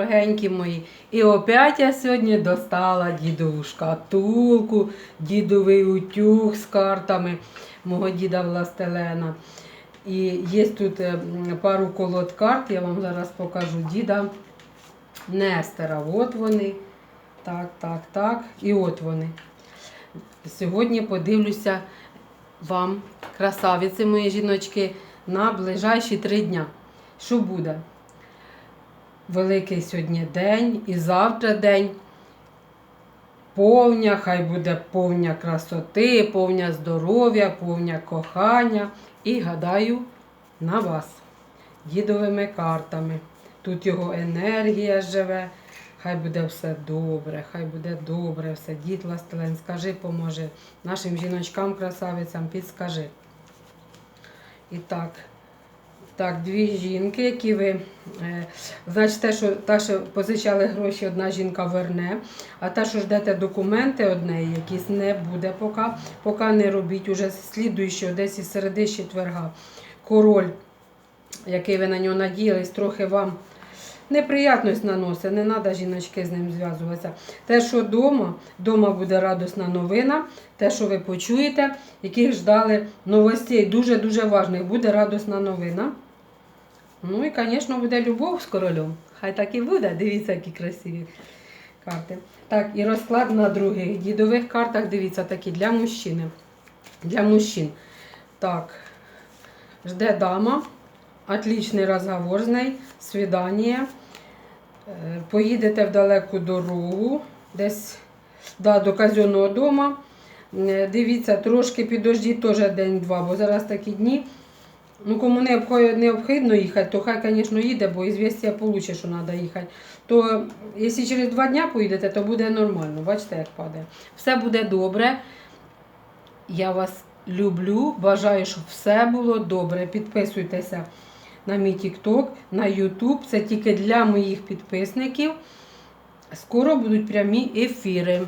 Дорогенькі мої, і опять я сьогодні достала дідову шкатулку, дідовий утюг з картами мого діда Властелена. І є тут е, пару колод карт, я вам зараз покажу діда Нестера. От вони. Так, так, так. І от вони. Сьогодні подивлюся вам, красавиці мої жіночки, на ближайші три дня. Що буде? Великий сьогодні день і завтра день. Повня, хай буде повня красоти, повня здоров'я, повня кохання. І гадаю на вас дідовими картами. Тут його енергія живе. Хай буде все добре, хай буде добре все. Дід Властелен, скажи, поможе. Нашим жіночкам, красавицям, підскажи. І так, так, дві жінки, які ви. Е, значить, те, що та, що позичали гроші, одна жінка верне, а та, що ждете документи одне, якісь не буде поки. Поки не робіть. Уже слідуючого, десь із середи четверга. Король, який ви на нього надіялись, трохи вам неприятність наносить. Не треба жіночки з ним зв'язуватися. Те, що вдома, вдома буде радісна новина, те, що ви почуєте, яких ждали новостей, дуже-дуже важних, буде радісна новина. Ну і, звісно, буде любов з королем. Хай так і буде. Дивіться, які красиві карти. Так, і розклад на других дідових картах, дивіться, такі для мужчини. Для мужчин. Так, жде дама. Отличний розговор з нею, свідання. Е, Поїдете в далеку дорогу, десь да, до казенного дому. Е, Дивіться, трошки підождіть теж день-два, бо зараз такі дні. Ну, кому необхідно їхати, то хай, звісно, їде, бо ізвістя получить, що треба їхати. То якщо через два дні поїдете, то буде нормально. Бачите, як падає. Все буде добре. Я вас люблю. Бажаю, щоб все було добре. Підписуйтеся на мій TikTok, на YouTube. Це тільки для моїх підписників. Скоро будуть прямі ефіри.